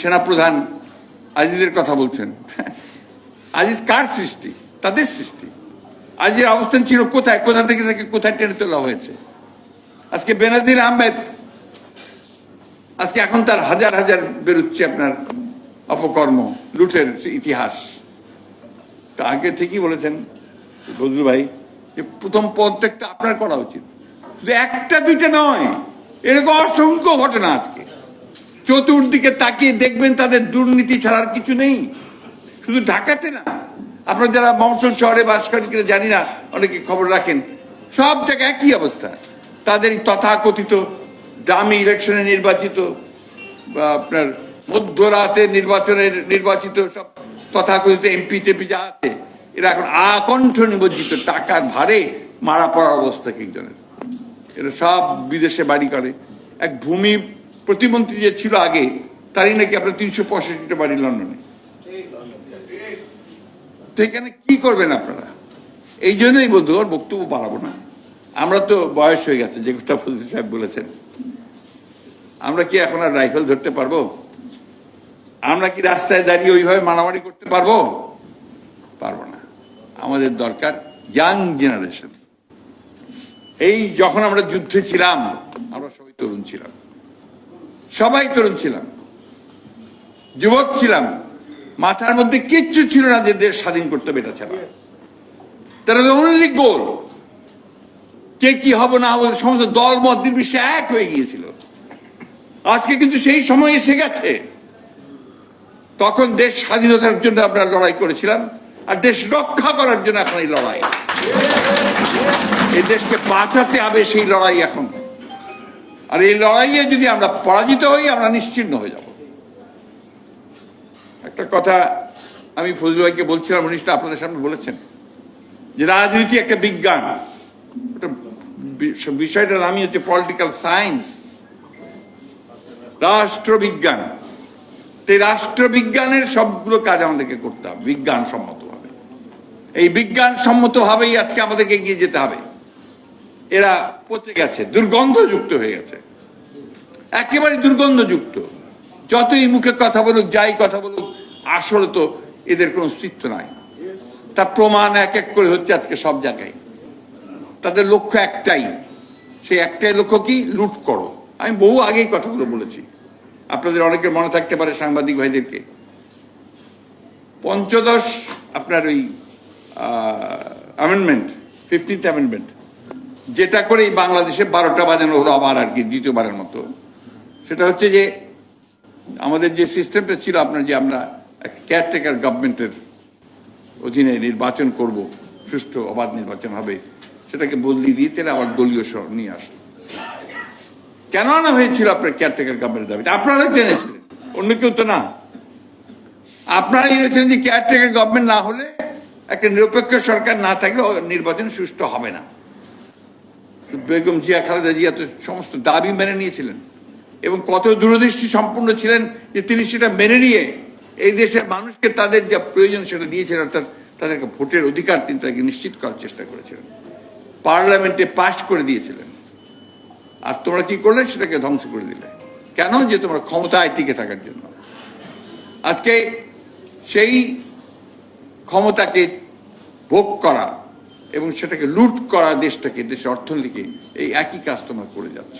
সেনাপ্রধান আজিজের কথা বলছেন। আজিজ কার সৃষ্টি? তাদের সৃষ্টি। আজির অবস্থান ছিল কোথায়? কোথা থেকে তাকে কোথায় টেনে তোলা হয়েছে? আজকে বেনাজির আহমেদ, আজকে এখন তার হাজার হাজার বেরোচ্ছে আপনার অপকর্ম, লুটের ইতিহাস। তা আগে ঠিকই বলেছেন বজলু ভাই যে প্রথম পদত্যাগটা আপনার করা উচিত। শুধু একটা দুইটা নয়, এরকম অসংখ্য ঘটনা আজকে। চতুর্দিকে তাকিয়ে দেখবেন তাদের দুর্নীতি ছাড়ার কিছু নেই। শুধু ঢাকাতে না, আপনারা যারা মমসল শহরে বাস করেন কিনা জানি না, অনেকে খবর রাখেন। সব জায়গায় একই অবস্থা। তাদের তথাকথিত দামি ইলেকশনে নির্বাচিত, বা আপনার মধ্যরাতে নির্বাচনের নির্বাচিত সব তথাকথিত এমপি টেপি যা আছে, এরা এখন আকণ্ঠ নিবজ্জিত টাকার ভারে মারা পড়ার অবস্থা একজনের? এরা সব বিদেশে বাড়ি করে। এক ভূমি প্রতিমন্ত্রী যে ছিল আগে, তারই নাকি আপনার তিনশো পঁয়ষট্টিটা বাড়ি লন্ডনে? তো এখানে কি করবেন আপনারা? এই জন্যই বন্ধু ওর বক্তব্য বাড়াবো না। আমরা তো বয়স হয়ে গেছে, যে কথা ফজল সাহেব বলেছেন। আমরা কি এখন আর রাইফেল ধরতে পারব? আমরা কি রাস্তায় দাঁড়িয়ে ওইভাবে মারামারি করতে পারব? পারব না। আমাদের দরকার ইয়াং জেনারেশন এই যখন আমরা যুদ্ধে ছিলাম, আমরা সবাই তরুণ ছিলাম। সবাই তরুণ ছিলাম যুবক ছিলাম মাথার মধ্যে কিচ্ছু ছিল না যে দেশ স্বাধীন করতে হবে এটা ছাড়া। তারা অনলি গোল কে কি হবে না হবে সমস্ত দল মত নির্বিশেষে এক হয়ে গিয়েছিল। আজকে কিন্তু সেই সময় এসে গেছে। তখন দেশ স্বাধীনতার জন্য আমরা লড়াই করেছিলাম আর দেশ রক্ষা করার জন্য এখন এই লড়াই। এই দেশকে বাঁচাতে হবে সেই লড়াই এখন। আর এই লড়াইয়ে যদি আমরা পরাজিত হই, আমরা নিশ্চিন্ন হয়ে যাব। একটা কথা আমি ফজলু ভাইকে বলছিলাম, উনি সেটা আপনাদের সামনে বলেছেন, যে রাজনীতি একটা বিজ্ঞান। বিষয়টার নামই হচ্ছে পলিটিক্যাল সায়েন্স রাষ্ট্রবিজ্ঞান। এই রাষ্ট্রবিজ্ঞানের সবগুলো কাজ আমাদেরকে করতে হবে বিজ্ঞান সম্মতভাবে এই বিজ্ঞান সম্মতভাবেই আজকে আমাদেরকে এগিয়ে যেতে হবে। এরা পচে গেছে দুর্গন্ধযুক্ত হয়ে গেছে। একেবারে দুর্গন্ধযুক্ত। যতই মুখে কথা বলুক, যাই কথা বলুক, আসলে তো এদের কোনো অস্তিত্ব নাই। তার প্রমাণ এক এক করে হচ্ছে আজকে সব জায়গায়। তাদের লক্ষ্য একটাই। সেই একটাই লক্ষ্য কি? লুট করো। আমি বহু আগেই কথাগুলো বলেছি। আপনাদের অনেকের মনে থাকতে পারে সাংবাদিক ভাইদেরকে। পঞ্চদশ আপনার ওই অ্যামেন্ডমেন্ট ফিফটিন্থ অ্যামেন্ডমেন্ট যেটা করে এই বাংলাদেশে বারোটা বাজানো হলো আবার আর কি, দ্বিতীয়বারের মতো। সেটা হচ্ছে যে, আমাদের যে সিস্টেমটা ছিল আপনার যে আমরা কেয়ারটেকার গভর্নমেন্টের অধীনে নির্বাচন করব, সুষ্ঠু অবাধ নির্বাচন হবে, সেটাকে বদলি দিয়ে তারা আবার দলীয় শহর নিয়ে আসলো। কেন আনা হয়েছিল আপনার কেয়ারটেকার গভর্নমেন্টের দাবিটা? আপনারা জেনেছিলেন অন্য কেউ তো না। আপনারা জেনেছিলেন যে কেয়ারটেকার গভর্নমেন্ট না হলে একটা নিরপেক্ষ সরকার না থাকলে নির্বাচন সুষ্ঠু হবে না। বেগম জিয়া, খালেদা জিয়া তো সমস্ত দাবি মেনে নিয়েছিলেন এবং কত দূরদৃষ্টি সম্পূর্ণ ছিলেন যে তিনি সেটা মেনে নিয়ে এই দেশের মানুষকে তাদের যা প্রয়োজন সেটা দিয়েছিলেন অর্থাৎ তাদেরকে ভোটের অধিকার তিনি তাকে নিশ্চিত করার চেষ্টা করেছিলেন। পার্লামেন্টে পাশ করে দিয়েছিলেন। আর তোমরা কি করলে? সেটাকে ধ্বংস করে দিলে। কেন? যে তোমরা ক্ষমতায় টিকে থাকার জন্য। আজকে সেই ক্ষমতাকে ভোগ করা এবং সেটাকে লুট করা দেশটাকে দেশের অর্থনীতিকে এই একই কাজ তোমরা করে যাচ্ছে।